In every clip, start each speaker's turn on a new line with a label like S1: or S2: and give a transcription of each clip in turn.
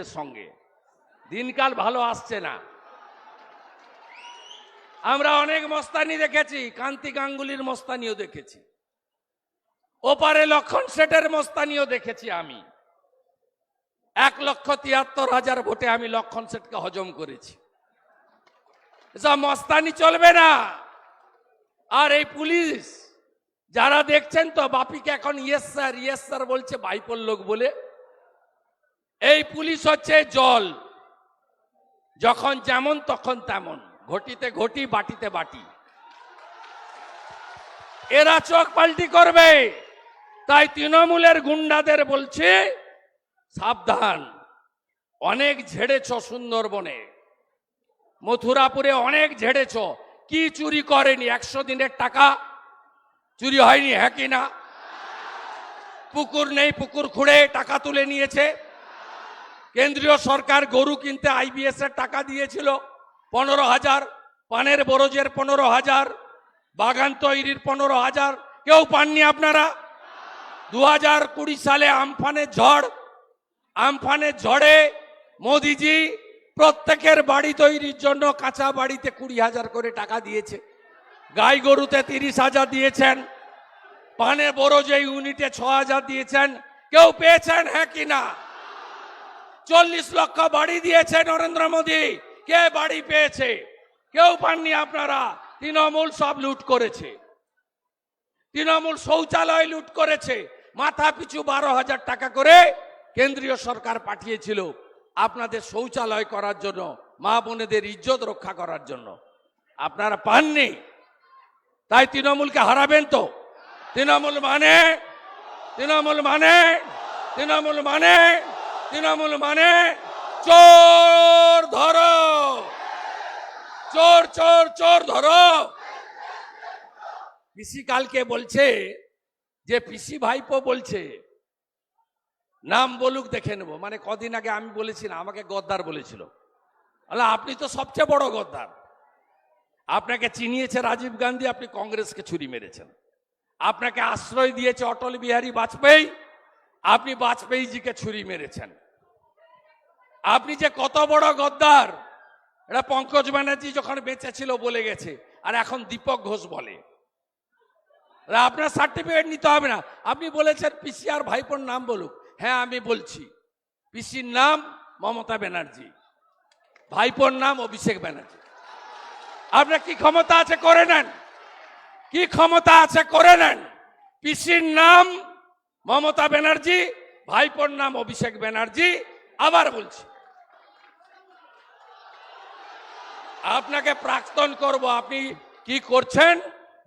S1: লোকদের সঙ্গে। দিনকাল ভালো আসছে না। আমরা অনেক মস্তানি দেখেছি, কান্তি গাঙ্গুলির মস্তানিও দেখেছি। ওপারে লক্ষণ সেটের মস্তানিও দেখেছি আমি। এক লক্ষ তিয়াত্তর হাজার ভোটে আমি লক্ষণ সেটকে হজম করেছি। এসব মস্তানি চলবে না। আর এই পুলিশ, যারা দেখছেন তো, বাপিকে এখন, ইয়েস স্যার ইয়েস স্যার বলছে, ভাইপোর লোক বলে এই পুলিশ হচ্ছে জল। যখন যেমন তখন তেমন, ঘটিতে ঘটি, বাটিতে বাটি। এরা চোখ পাল্টি করবে। তাই তৃণমূলের গুন্ডাদের বলছে, সাবধান। অনেক ঝেড়েছ সুন্দরবনে। মথুরাপুরে অনেক ঝেড়েছ। কি চুরি করেনি? একশো দিনের টাকা? চুরি হয়নি হ্যাঁ কি না? পুকুর নেই, পুকুর খুঁড়ে টাকা তুলে নিয়েছে। কেন্দ্রীয় সরকার গরু কিনতে আইবিএস এর টাকা দিয়েছিল, পনেরো হাজার, পানের বরজের পনেরো হাজার, বাগান তৈরির পনেরো হাজার। কেউ পাননি আপনারা? দু হাজার কুড়ি সালে আমফানের ঝড়, আমফানের ঝড়ে মোদিজি প্রত্যেকের বাড়ি তৈরির জন্য কাঁচা বাড়িতে কুড়ি হাজার করে টাকা দিয়েছে। গাই গরুতে তিরিশ হাজার দিয়েছেন পানে যে ইউনিটে ছ হাজার দিয়েছেন। কেউ পেয়েছেন হ্যাঁ কি না? চল্লিশ লক্ষ বাড়ি দিয়েছে নরেন্দ্র মোদী। কে বাড়ি পেয়েছে? কেউ পাননি আপনারা। তৃণমূল সব লুট করেছে। তৃণমূল শৌচালয় লুট করেছে। মাথা পিছু বারো হাজার টাকা করে কেন্দ্রীয় সরকার পাঠিয়েছিল আপনাদের শৌচালয় করার জন্য, মা বোনেদের ইজ্জত রক্ষা করার জন্য। আপনারা পাননি? তাই তৃণমূলকে হারাবেন তো? তৃণমূল মানে? তৃণমূল মানে? তৃণমূল মানে? তৃণমূল মানে চোর ধরো। চোর চোর চোর ধরো। পিসি কালকে বলছে, যে পিসি ভাইপো বলছে, নাম বলুক, দেখে নেব। মানে কদিন আগে আমি বলেছিলাম আমাকে গদ্দার বলেছিল। আল্লাহ, আপনি তো সবচেয়ে বড় গদ্দার। আপনাকে চিনিয়েছে রাজীব গান্ধী, আপনি কংগ্রেসকে ছুরি মেরেছেন। আপনাকে আশ্রয় দিয়েছে অটল বিহারী বাজপেয়ী। আপনি বাজপেয়ীজিকে ছুরি মেরেছেন। আপনি যে কত বড় গদ্দার, এটা পঙ্কজ ব্যানার্জি যখন বেঁচে ছিল বলে গেছে, আর এখন দীপক ঘোষ বলে। আপনার সার্টিফিকেট নিতে হবে না। আপনি বলেছেন পিসি আর ভাইপোর নাম বলুক। হ্যাঁ আমি বলছি। পিসির নাম মমতা ব্যানার্জি। ভাইপোর নাম অভিষেক ব্যানার্জি। আপনার কি ক্ষমতা আছে করে নেন? কি ক্ষমতা আছে করে নেন? পিসির নাম মমতা ব্যানার্জি, ভাইপোর নাম অভিষেক ব্যানার্জি, আবার বলছি। আপনাকে প্রাক্তন করব, আপনি কি করছেন?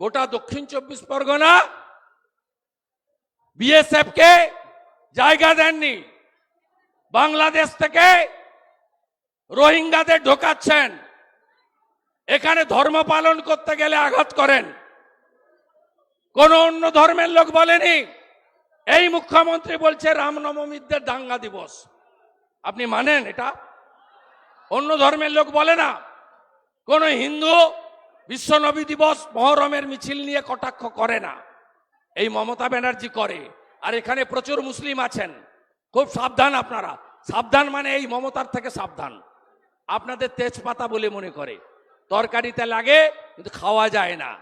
S1: গোটা দক্ষিণ চব্বিশ পরগনা বিএসএফ কে জায়গা দেননি। বাংলাদেশ থেকে রোহিঙ্গাদের ঢোকাচ্ছেন। এখানে ধর্ম পালন করতে গেলে আঘাত করেন। কোন অন্য ধর্মের লোক বলেনি। এই মুখ্যমন্ত্রী বলছে রামনবমীদের দাঙ্গা দিবস। আপনি মানেন এটা? অন্য ধর্মের লোক বলে না। কোন হিন্দু বিশ্বনবী দিবস মহরমের মিছিল নিয়ে কটাক্ষ করে না। এই মমতা ব্যানার্জি করে। আর এখানে প্রচুর মুসলিম আছেন। খুব সাবধান আপনারা। সাবধান মানে এই মমতার থেকে সাবধান। আপনাদের তেজপাতা বলে মনে করে। তরকারিতে লাগে, কিন্তু খাওয়া যায় না।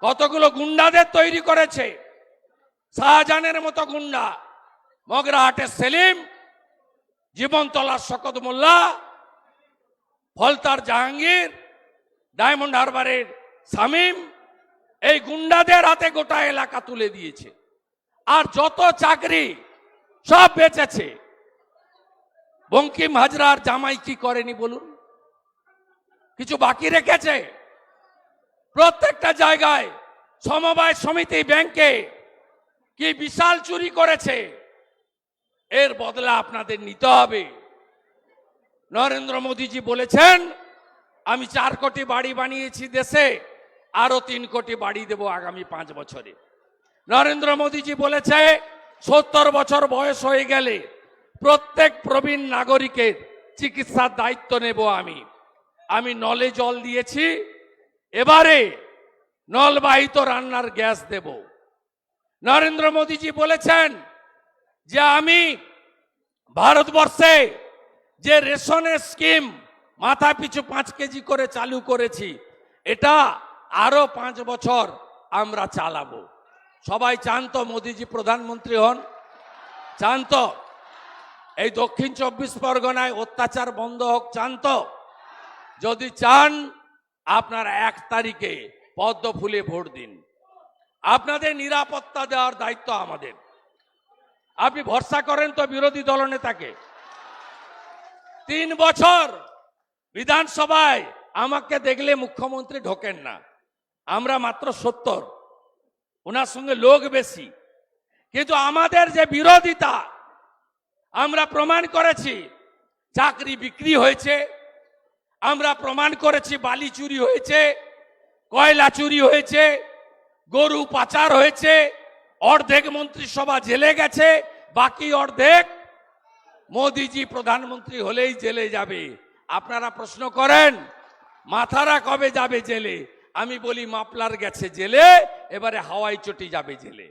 S1: কতগুলো গুন্ডাদের তৈরি করেছে। শাহজাহানের মতো গুন্ডা। মগরাহাটের সেলিম জীবনতলার শকত মোল্লা ফলতার জাহাঙ্গীর, ডায়মন্ড হারবারের শামীম, এই গুন্ডাদের হাতে গোটা এলাকা তুলে দিয়েছে। আর যত চাকরি সব বেচেছে। বঙ্কিম হাজরার জামাই কি করেনি বলুন? কিছু বাকি রেখেছে? প্রত্যেকটা জায়গায় সমবায় সমিতি, ব্যাংকে কি বিশাল চুরি করেছে, এর বদলা আপনাদের নিতে হবে। নরেন্দ্র মোদীজি বলেছেন, আমি চার কোটি বাড়ি বানিয়েছি দেশে আরও তিন কোটি বাড়ি দেব আগামী পাঁচ বছরে। নরেন্দ্র মোদীজি বলেছে, সত্তর বছর বয়স হয়ে গেলে প্রত্যেক প্রবীণ নাগরিকের চিকিৎসার দায়িত্ব নেব আমি। আমি নলে জল দিয়েছি, এবারে নলবাহিত রান্নার গ্যাস দেব। নরেন্দ্র মোদীজি বলেছেন যে আমি ভারতবর্ষে যে রেশনের স্কিম মাথা পিছু পাঁচ কেজি করে চালু করেছি, এটা আরও পাঁচ বছর আমরা চালাবো। সবাই চান তো মোদিজি প্রধানমন্ত্রী হন? চান তো? এই দক্ষিণ চব্বিশ পরগনায় অত্যাচার বন্ধ হোক, চান তো? যদি চান, আপনার এক তারিখে পদ্ম ফুলে ভোট দিন। আপনাদের নিরাপত্তা দেওয়ার দায়িত্ব আমাদের। আপনি ভরসা করেন তো বিরোধী দলনেতাকে তিন বছর বিধানসভায় আমাকে দেখলে মুখ্যমন্ত্রী ঢোকেন না। আমরা মাত্র সত্তর। ওনার সঙ্গে লোক বেশি। কিন্তু আমাদের যে বিরোধিতা, আমরা প্রমাণ করেছি, চাকরি বিক্রি হয়েছে, আমরা প্রমাণ করেছি, বালি চুরি হয়েছে, কয়লা চুরি হয়েছে গরু পাচার হয়েছে, অর্ধেক মন্ত্রিসভা জেলে গেছে, বাকি অর্ধেক মোদিজি প্রধানমন্ত্রী হলেই জেলে যাবে। আপনারা প্রশ্ন করেন, মাথারা কবে যাবে জেলে? আমি বলি মাপলার গেছে জেলে, এবারে হাওয়াই চটি যাবে জেলে।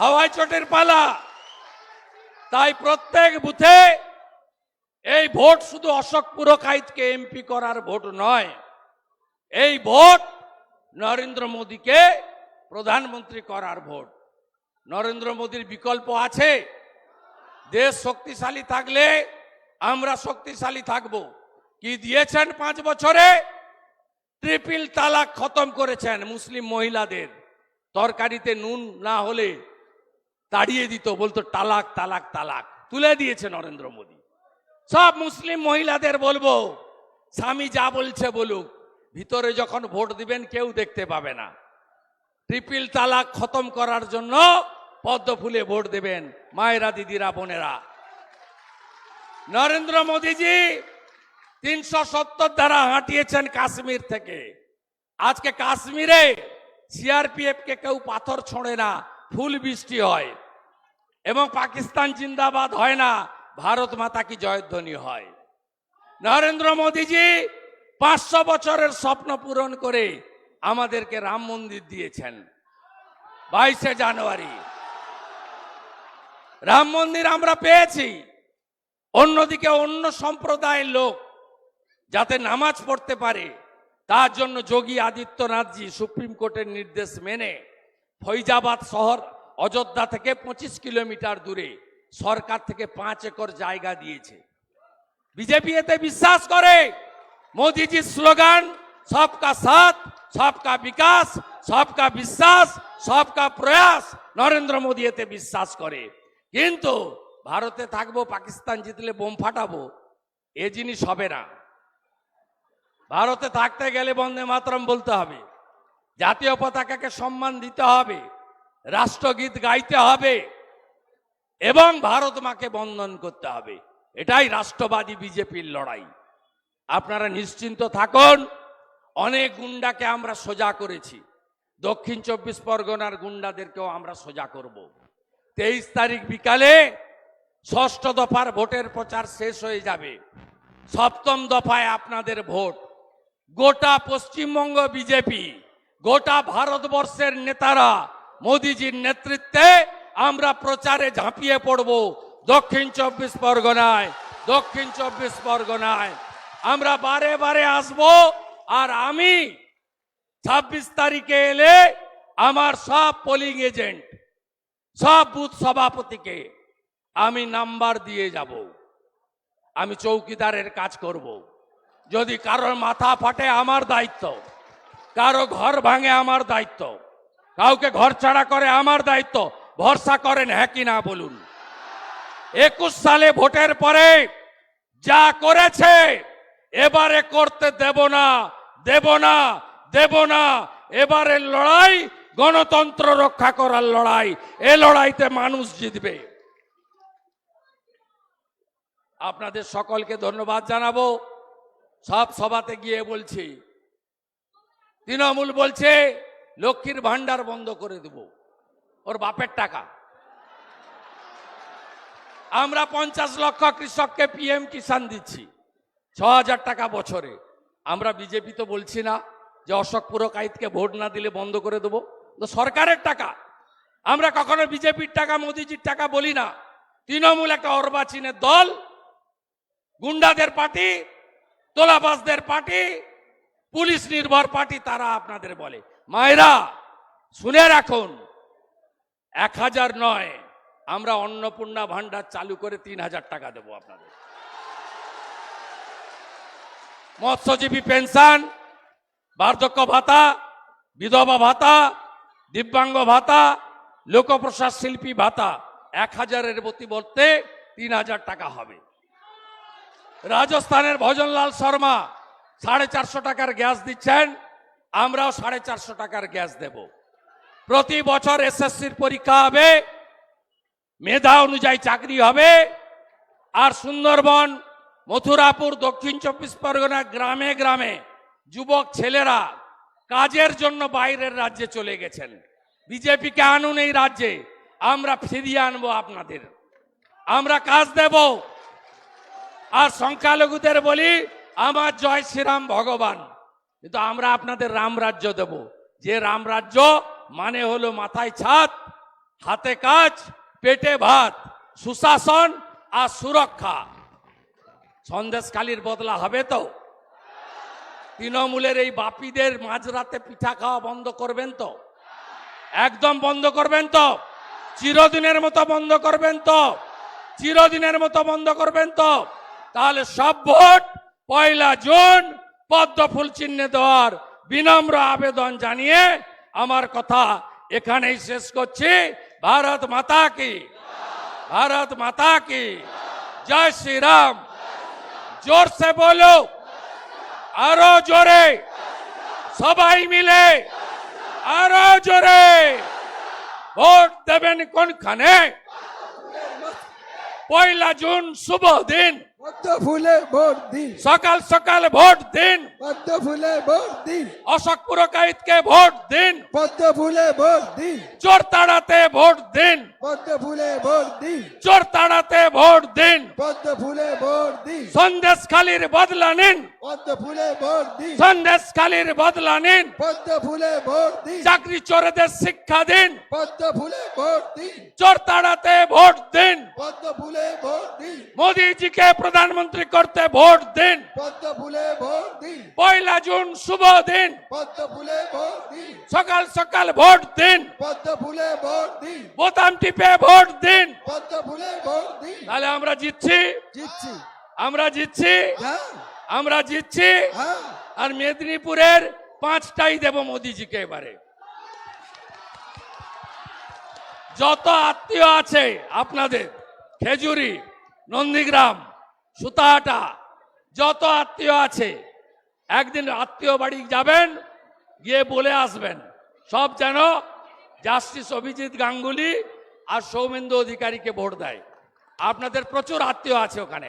S1: হাওয়াই চটের পালা। তাই প্রত্যেক বুথে এই ভোট শুধু অশোক পুরকাইতকে এমপি করার ভোট নয়, এই ভোট নরেন্দ্র মোদীকে প্রধানমন্ত্রী করার ভোট। নরেন্দ্র মোদীর বিকল্প আছে? দেশ শক্তিশালী থাকলে আমরা শক্তিশালী থাকব। কি দিয়েছেন পাঁচ বছরে? ট্রিপল তালাক খতম করেছেন মুসলিম মহিলাদের। তরকারিতে নুন না হলে তাড়িয়ে দিত, বলতো তালাক তালাক তালাক। তুলে দিয়েছে নরেন্দ্র মোদী। সব মুসলিম মহিলাদের বলব, স্বামী যা বলছে বলুক ভিতরে যখন ভোট দিবেন, কেউ দেখতে পাবে না। ট্রিপল তালাক খতম করার জন্য পদ্ম ফুলে ভোট দেবেন মায়েরা, দিদিরা, বোনেরা। নরেন্দ্র মোদীজি তিনশো সত্তর দ্বারা হাঁটিয়েছেন কাশ্মীর থেকে। আজকে কাশ্মীরে সিআরপিএফ কে কেউ পাথর ছোঁড়ে না, ফুল বৃষ্টি হয়। এবং পাকিস্তান জিন্দাবাদ হয় না, ভারত মাতা কি জয়ধ্বনি হয়। নরেন্দ্র মোদীজি পাঁচশো বছরের স্বপ্ন পূরণ করে আমাদেরকে রাম মন্দির দিয়েছেন। বাইশে জানুয়ারি। রাম মন্দির আমরা পেয়েছি। অন্যদিকে অন্য সম্প্রদায়ের লোক যাতে নামাজ পড়তে পারে, তার জন্য যোগী আদিত্যনাথজি সুপ্রিম কোর্টের নির্দেশ মেনে ফৈজাবাদ শহর অযোধ্যা থেকে পঁচিশ কিলোমিটার দূরে সরকার থেকে পাঁচ একর জায়গা দিয়েছে। বিজেপি এতে বিশ্বাস করে। মোদিজির স্লোগান সবকা সাথ সবকা বিকাশ সবকা বিশ্বাস সবকা প্রয়াস নরেন্দ্র মোদী এতে বিশ্বাস করে কিন্তু ভারতে থাকব পাকিস্তান জিতলে বোম ফাটাবো, এ জিনিস হবে না। ভারতে থাকতে গেলে বন্দে মাতরম বলতে হবে। জাতীয় পতাকাকে সম্মান দিতে হবে। রাষ্ট্রগীত গাইতে হবে। এবং ভারত মাকে বন্ধন করতে হবে। এটাই রাষ্ট্রবাদী বিজেপির লড়াই। আপনারা নিশ্চিন্ত থাকুন, অনেক গুন্ডাকে আমরা সোজা করেছি। দক্ষিণ চব্বিশ পরগনার গুন্ডাদেরকেও আমরা সোজা করব। তেইশ তারিখ বিকালে ষষ্ঠ দফার ভোটের প্রচার শেষ হয়ে যাবে। সপ্তম দফায় আপনাদের ভোট। গোটা পশ্চিমবঙ্গ বিজেপি, গোটা ভারতবর্ষের নেতারা মোদিজির নেতৃত্বে আমরা প্রচারে ঝাঁপিয়ে পড়ব দক্ষিণ চব্বিশ পরগনায়, দক্ষিণ চব্বিশ পরগনায়। আমরা বারে বারে আসব আর আমি ছাব্বিশ তারিখে এলে আমার সব পোলিং এজেন্ট সব বুথ সভাপতিকে আমি নাম্বার দিয়ে যাব। আমি চৌকিদারের কাজ করব। যদি কারোর মাথা ফাটে আমার দায়িত্ব, কারও ঘর ভাঙে আমার দায়িত্ব, কাউকে ঘর ছাড়া করে আমার দায়িত্ব, ভরসা করেন হ্যাঁ কি না বলুন। একুশ সালে ভোটের পরে যা করেছে এবারে করতে দেব না দেব না দেব না। এবারের লড়াই, গণতন্ত্র রক্ষা করার লড়াই। এ লড়াইতে মানুষ জিতবে। আপনাদের সকলকে ধন্যবাদ জানাব। সব সভাতে গিয়ে বলছি, তৃণমূল বলছে, লক্ষ্মীর ভান্ডার বন্ধ করে দেব। ওর বাপের টাকা। আমরা পঞ্চাশ লক্ষ কৃষককে পিএম কিষান দিচ্ছি। ছ হাজার টাকা বছরে। আমরা বিজেপি তো বলছি না যে অশোক পুরকাইতকে ভোট না দিলে বন্ধ করে দেবো। তো সরকারের টাকা। আমরা কখনো বিজেপির টাকা, মোদিজির টাকা বলি না। তৃণমূল একটা অর্বাচীনের দল, গুন্ডাদের পার্টি, তোলাবাজদের পার্টি, পুলিশ নির্ভর পার্টি তারা আপনাদের বলে। মায়েরা, শুনে রাখুন, এক হাজার নয়, আমরা অন্নপূর্ণা ভান্ডার চালু করে তিন হাজার টাকা দেবো আপনাদের। মৎস্যজীবী পেনশন, বার্ধক্য ভাতা, বিধবা ভাতা, দিব্যাঙ্গ ভাতা, লোকপ্রসাদ শিল্পী ভাতা এক হাজারের প্রতি বলতে তিন হাজার টাকা হবে। রাজস্থানের ভজনলাল শর্মা সাড়ে চারশো টাকার গ্যাস দিচ্ছেন, আমরাও সাড়ে চারশো টাকার গ্যাস দেব। প্রতি বছর এসএসসির পরীক্ষা হবে, মেধা অনুযায়ী চাকরি হবে, আর সুন্দরবন মথুরাপুর, দক্ষিণ চব্বিশ পরগনা, গ্রামে গ্রামে যুবক ছেলেরা কাজের জন্য বাইরের রাজ্যে চলে গেছেন। বিজেপিকে আনুন এই রাজ্যে, আমরা ফিরিয়ে আনব আপনাদের। আমরা কাজ দেব। আর সংখ্যালঘুদের বলি, আমার জয় শ্রীরাম ভগবান। কিন্তু আমরা আপনাদের রাম রাজ্য দেব। যে রাম রাজ্য মানে হলো মাথায় ছাদ, হাতে কাজ, পেটে ভাত, সুশাসন আর সুরক্ষা। সন্দেশখালির বদলা হবে তো? তৃণমূলের এই বাপিদের মাঝরাতে পিঠা খাওয়া বন্ধ করবেন তো? একদম বন্ধ করবেন তো? চিরদিনের মতো বন্ধ করবেন তো? চিরদিনের মতো বন্ধ করবেন তো? তাহলে সব ভোট পয়লা জুন, পদ্ম ফুল চিহ্নে দেওয়ার বিনম্র আবেদন জানিয়ে আমার কথা এখানেই শেষ করছি। ভারত মাতা কি? ভারত মাতা কি? জয় শ্রী রাম জোর সে বলো আরও জোরে সবাই মিলে আরও জোরে ভোট দেবেন কোনখানে পয়লা জুন শুভ দিন
S2: পদ্ম ফুলে ভোট দিন
S1: সকাল সকাল ভোট দিন
S2: পদ্ম ফুলে ভোট দিন
S1: অশোক পুরকাইতকে ভোট দিন
S2: পদ্ম ফুলে ভোট দিন
S1: চোর তাড়াতে ভোট দিন
S2: পদ্ম ফুলে ভোট দিন
S1: চোর তাড়াতে ভোট দিন
S2: পদ্ম ফুলে ভোট দিন
S1: সন্দেশ খালির বদলা নিন
S2: পদ্ম ফুলে ভোট দিন
S1: সন্দেশ খালির বদলা নিন
S2: পদ্ম ফুলে ভোট দিন
S1: চাকরি চোরেদের শিক্ষা দিন
S2: পদ্ম ফুলে ভোট দিন
S1: চোর তাড়াতে ভোট দিন
S2: পদ্ম ফুলে ভোট দিন
S1: মোদিজিকে প্রধানমন্ত্রী করতে ভোট দিন। পয়লা জুন শুভ দিন। সকাল সকাল ভোট দিন। বোতাম টিপে দিন।
S2: ভোট দিন।
S1: তাহলে আমরা জিতছি।
S2: জিতছি।
S1: আমরা জিতছি।
S2: হ্যাঁ।
S1: আমরা জিতছি।
S2: হ্যাঁ।
S1: আর মেদিনীপুরের পাঁচটাই দেব মোদিজিকে এবারে। যত আত্মীয় আছে আপনাদের খেজুরি নন্দীগ্রাম সুতাহাটা যত আত্মীয় আছে, একদিন আত্মীয় বাড়ি যাবেন, গিয়ে বলে আসবেন। সব যেন জাস্টিস অভিজিৎ গাঙ্গুলি আর সৌমেন্দু অধিকারীকে ভোট দেয়। আপনাদের প্রচুর আত্মীয় আছে ওখানে।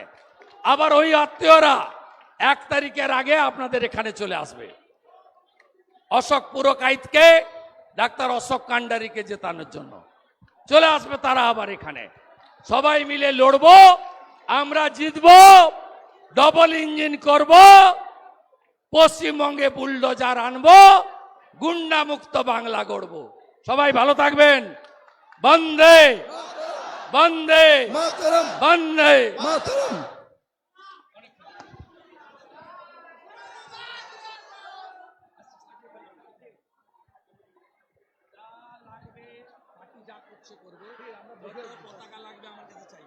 S1: আবার ওই আত্মীয়রা এক তারিখের আগে আপনাদের এখানে চলে আসবে। অশোক পুরকাইতকে, ডাক্তার অশোক কান্ডারিকে জেতানোর জন্য। চলে আসবে তারা আবার এখানে। সবাই মিলে লড়বো আমরা জিতব ডবল ইঞ্জিন করব পশ্চিমবঙ্গে বুলডোজার আনব গুন্ডা মুক্ত বাংলা গড়ব। সবাই ভালো থাকবেন। বন্দে বন্দে বন্দে
S2: মাতরম
S1: পতাকা লাগবে আমার কাছে চাই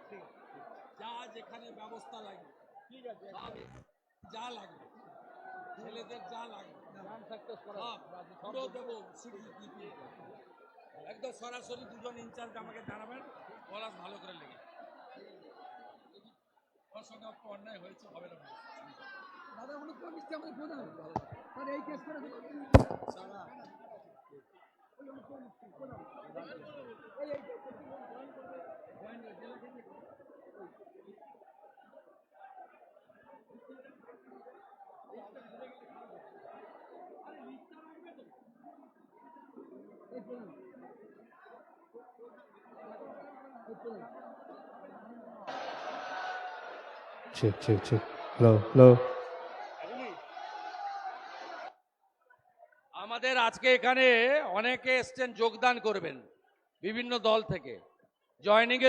S1: যা ব্যবস্থা লাগবে ঠিক আছে যা লাগবে ছেলেদের যা লাগবে পুরো দেবো একদম সরাসরি দুজন ইনচার্জ আমাকে জানাবেন পলাশ ভালো করে লেগে ওর সঙ্গে অন্যায় হয়েছে হবে না
S2: দাদা তো মিষ্টি আমাদের প্রধান আর এই কেস করে
S3: Check, check, check. Hello, hello.
S1: আমাদের আজকে এখানে অনেকে এসছেন যোগদান করবেন বিভিন্ন দল থেকে জয়নিং